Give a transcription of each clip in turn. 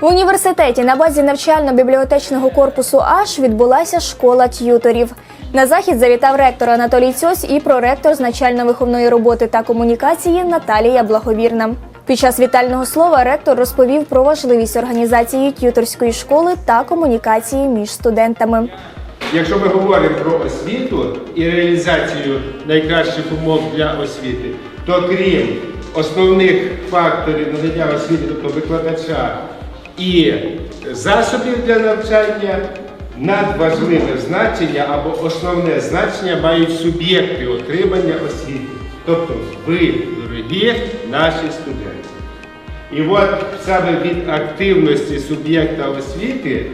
В університеті на базі навчально-бібліотечного корпусу АШ відбулася школа т'юторів. На захід завітав ректор Анатолій Цьось і проректор з начально-виховної роботи та комунікації Наталія Благовірна. Під час вітального слова ректор розповів про важливість організації т'юторської школи та комунікації між студентами. Якщо ми говоримо про освіту і реалізацію найкращих умов для освіти, то крім основних факторів надання освіти, тобто викладача і засобів для навчання, надважливе значення або основне значення мають суб'єкти отримання освіти. Тобто ви, дорогі наші студенти. І от саме від активності суб'єкта освіти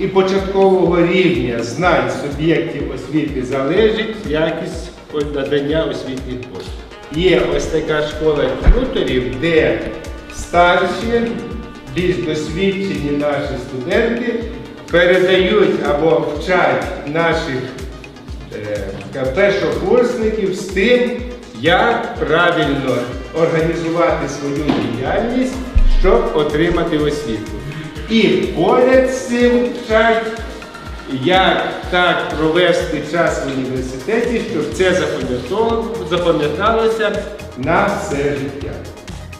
і початкового рівня знань суб'єктів освіти залежить якість надання освітніх послуг. Є ось така школа тюторів, де старші, більш досвідчені наші студенти передають або вчать наших е, першокурсників з тим, як правильно організувати свою діяльність, щоб отримати освіту. І поряд з цим вчать, як так провести час в університеті, щоб це запам'яталося на все життя.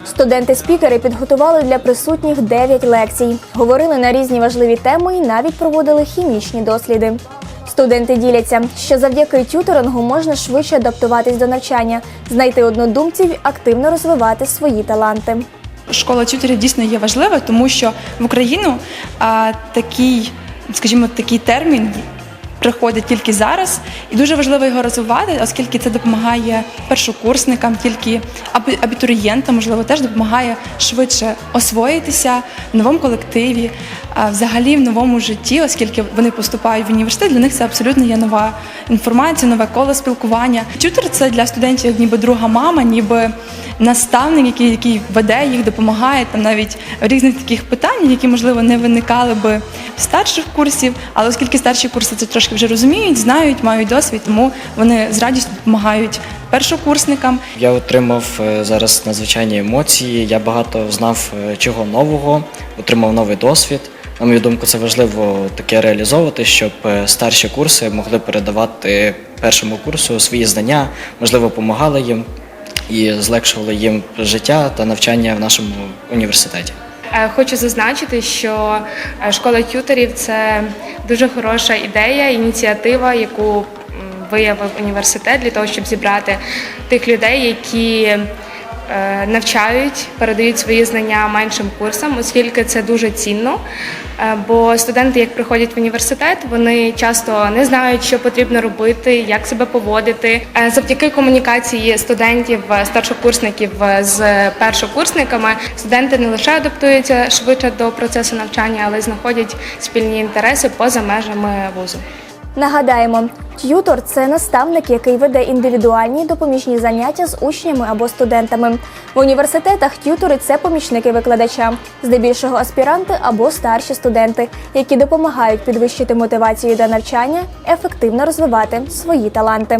Студенти-спікери підготували для присутніх 9 лекцій, говорили на різні важливі теми і навіть проводили хімічні досліди. Студенти діляться, що завдяки тюторингу можна швидше адаптуватись до навчання, знайти однодумців, активно розвивати свої таланти. Школа тюторів дійсно є важлива, тому що в Україну а, такий, скажімо, такий термін приходить тільки зараз, і дуже важливо його розвивати, оскільки це допомагає першокурсникам, тільки абі- абітурієнтам, можливо, теж допомагає швидше освоїтися в новому колективі, взагалі в новому житті, оскільки вони поступають в університет, для них це абсолютно є нова інформація, нове коло спілкування. Тютор це для студентів ніби друга мама, ніби наставник, який, який веде їх, допомагає там навіть різних таких питань, які можливо не виникали би в старших курсів, але оскільки старші курси це трошки вже розуміють, знають, мають досвід, тому вони з радістю допомагають першокурсникам. Я отримав е, зараз надзвичайні емоції. Я багато знав е, чого нового, отримав новий досвід. На мою думку, це важливо таке реалізовувати, щоб е, старші курси могли передавати першому курсу свої знання, можливо, допомагали їм і злегшували їм життя та навчання в нашому університеті. Е, Хочу зазначити, що е, школа тюторів це дуже хороша ідея, ініціатива, яку виявив університет для того, щоб зібрати тих людей, які навчають, передають свої знання меншим курсам, оскільки це дуже цінно. Е, Бо студенти, як приходять в університет, вони часто не знають, що потрібно робити, як себе поводити. Е, Завдяки комунікації студентів, е, старшокурсників е, з першокурсниками, студенти не лише адаптуються швидше до процесу навчання, але й знаходять спільні інтереси поза межами вузу. Нагадаємо, т'ютор це наставник, який веде індивідуальні допоміжні заняття з учнями або студентами. В університетах т'ютори це помічники викладача, здебільшого аспіранти або старші студенти, які допомагають підвищити мотивацію до навчання, ефективно розвивати свої таланти.